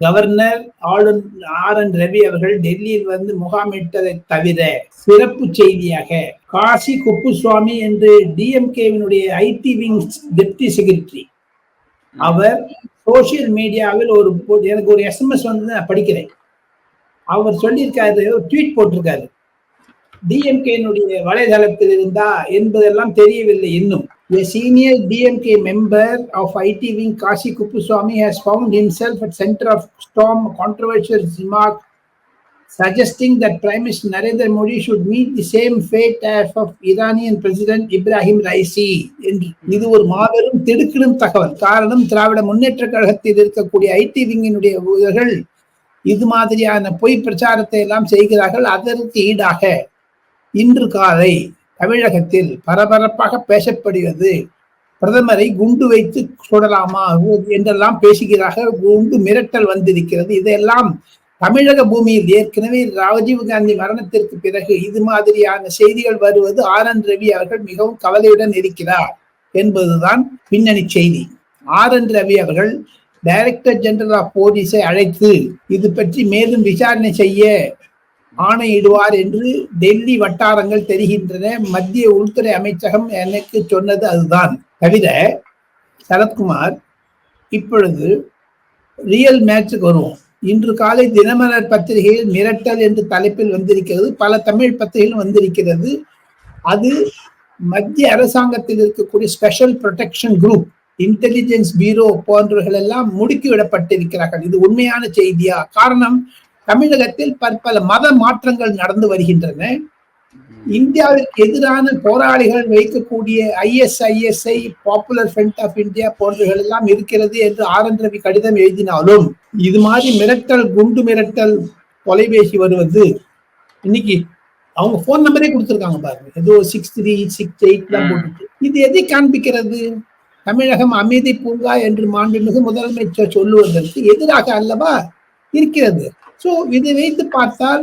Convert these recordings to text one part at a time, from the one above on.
Governor ஆளுநர் R N Ravi அவர்கள் டெல்லியில் வந்து முகாமிட்டதை தவிர சிறப்பு செய்தியாக காசி குப்புசுவாமி என்று டிஎம்கேவினுடைய ஐடி விங்ஸ் டெப்டி செக்ரட்டரி. அவர் சோசியல் மீடியாவில் ஒரு எனக்கு ஒரு எஸ்எம்எஸ் வந்து நான் படிக்கிறேன். அவர் சொல்லியிருக்காரு ஒரு ட்வீட் போட்டிருக்காரு. டிஎம்கேனுடைய வலைதளத்தில் இருந்தா என்பதெல்லாம் தெரியவில்லை இன்னும். A senior DMK member of IT wing Kashi Kupuswamy has found himself at center of storm controversial remark suggesting that Prime Minister Narendra Modi should meet the same fate as of Iranian President Ibrahim Raisi இது ஒரு மாபெரும் திடுக்கிடும் தகவல் காரணம் திராவிட முன்னேற்ற கழகத்தில் இருக்கக்கூடிய ID விங்கினுடைய ஊழியர்கள் இது மாதிரியான பொய் பிரச்சாரத்தை எல்லாம் செய்கிறார்கள் அதற்கு ஈடாக இன்று காலை தமிழகத்தில் பரபரப்பாக பேசப்படுகிறது. பிரதமரை குண்டு வைத்து சுடலாமா? என்றெல்லாம் பேசுகிறார்கள் குண்டு மிரட்டல் வந்திருக்கிறது. இதையெல்லாம் தமிழக பூமியில் ஏற்கனவே ராஜீவ் காந்தி மரணத்திற்கு பிறகு இது மாதிரியான செய்திகள் வருவது ஆர் என் ரவி அவர்கள் மிகவும் கவலையுடன் இருக்கிறார் என்பதுதான் பின்னணி செய்தி. ஆர் என் ரவி அவர்கள் டைரக்டர் ஜெனரல் ஆஃப் போலீஸை அழைத்து இது பற்றி மேலும் விசாரணை செய்ய ஆணையிடுவார் என்று டெல்லி வட்டாரங்கள் தெரிகின்றன. மத்திய உள்துறை அமைச்சகம் எனக்கு சொன்னது அதுதான். தவிர சரத்குமார் இப்பொழுது ரியல் மேட்சுக்கு வருவோம். இன்று காலை தினமலர் பத்திரிகையில் மிரட்டல் என்று தலைப்பில் வந்திருக்கிறது. பல தமிழ் பத்திரிகையில் வந்திருக்கிறது. அது மத்திய அரசாங்கத்தில் இருக்கக்கூடிய special protection group intelligence bureau போன்றவர்கள் எல்லாம் முடுக்கி விடப்பட்டிருக்கிறார்கள் இது உண்மையான செய்தியா? காரணம் தமிழகத்தில் பற்பல மத மாற்றங்கள் நடந்து வருகின்றன. இந்தியாவிற்கு எதிரான போராளிகள் வைக்கக்கூடிய ISISI popular front of India போன்றவைகள் எல்லாம் இருக்கிறது என்று ஆர் என் ரவி கடிதம் எழுதினாலும் இது மாதிரி மிரட்டல் குண்டு மிரட்டல் தொலைபேசி வருவது இன்னைக்கு அவங்க போன் நம்பரே கொடுத்துருக்காங்க பாருங்க. ஏதோ சிக்ஸ் த்ரீ சிக்ஸ் எயிட்லாம் போட்டுட்டு. இது எதை காண்பிக்கிறது? தமிழகம் அமைதி பூங்கா என்று மாண்புமிகு முதலமைச்சர் சொல்லுவதற்கு எதிராக அல்லவா இருக்கிறது? சோ இதை வைத்து பார்த்தால்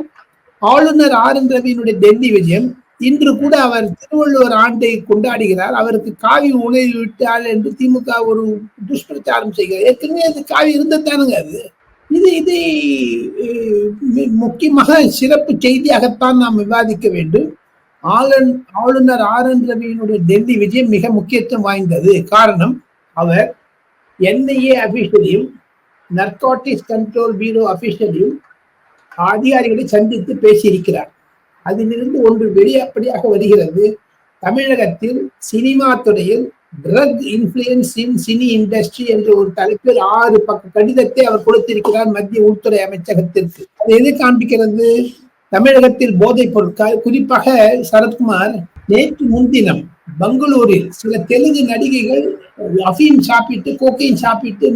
ஆளுநர் ஆர். என். ரவியினுடைய டெல்லி விஜயம் இன்று கூட அவர் திருவள்ளுவர் ஆண்டை கொண்டாடுகிறார். அவருக்கு காவி உணவு விட்டால் என்று திமுக ஒரு துஷ்பிரச்சாரம் செய்கிறார். ஏற்கனவே அது காவி இருந்ததானுங்க அது. இது இதை முக்கியமாக சிறப்பு செய்தியாகத்தான் நாம் விவாதிக்க வேண்டும். ஆளுநர் ஆளுநர் ஆர். என். ரவியினுடைய டெல்லி விஜயம் மிக முக்கியத்துவம் வாய்ந்தது. காரணம் அவர் என்ஐஏ அபிஷியலையும் நர்காட்டிக்ஸ் கண்ட்ரோல் பியூரோ அபிஷியலையும் அதிகாரிகளை சந்தித்து பேசியிருக்கிறார். அதிலிருந்து ஒன்று வெளியப்படியாக வருகிறது. தமிழகத்தில் சினிமா துறையில் drug influence in cine industry என்ற ஒரு தலைப்பில் ஆறு பக்க கடிதத்தை அவர் கொடுத்திருக்கிறார் மத்திய உள்துறை அமைச்சகத்திற்கு. அது எது காண்பிக்கிறது? தமிழகத்தில் போதைப் பொருட்கள் குறிப்பாக சரத்குமார் நேற்று முன்தினம் பெங்களூரில் சில தெலுங்கு நடிகைகள் அஃபீம் சாப்பிட்டு கோக்கைன் சாப்பிட்டு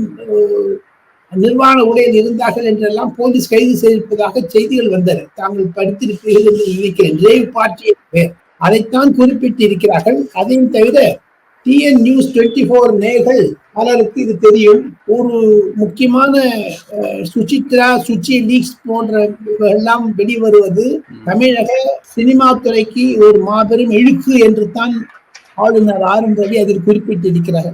நிர்வாண உடையில் இருந்தார்கள் என்றெல்லாம் போலீஸ் கைது செய்திருப்பதாக செய்திகள் வந்தன. தாங்கள் படித்திருப்பீர்கள் என்று நினைக்கிறேன். ரேவ் பார்ட்டியின் பெயர் அதைத்தான் குறிப்பிட்டு இருக்கிறார்கள் அதையும் தவிர டிஎன் நியூஸ் டுவெண்ட்டி ஃபோர் நேர்கள் பலருக்கு இது தெரியும். ஒரு முக்கியமான சுசித்ரா சுச்சி லீக்ஸ் போன்ற எல்லாம் வெளிவருவது தமிழக சினிமா துறைக்கு ஒரு மாபெரும் இழுக்கு என்று தான் ஆளுநர் ஆர் ரவி அதில் குறிப்பிட்டிருக்கிறார்.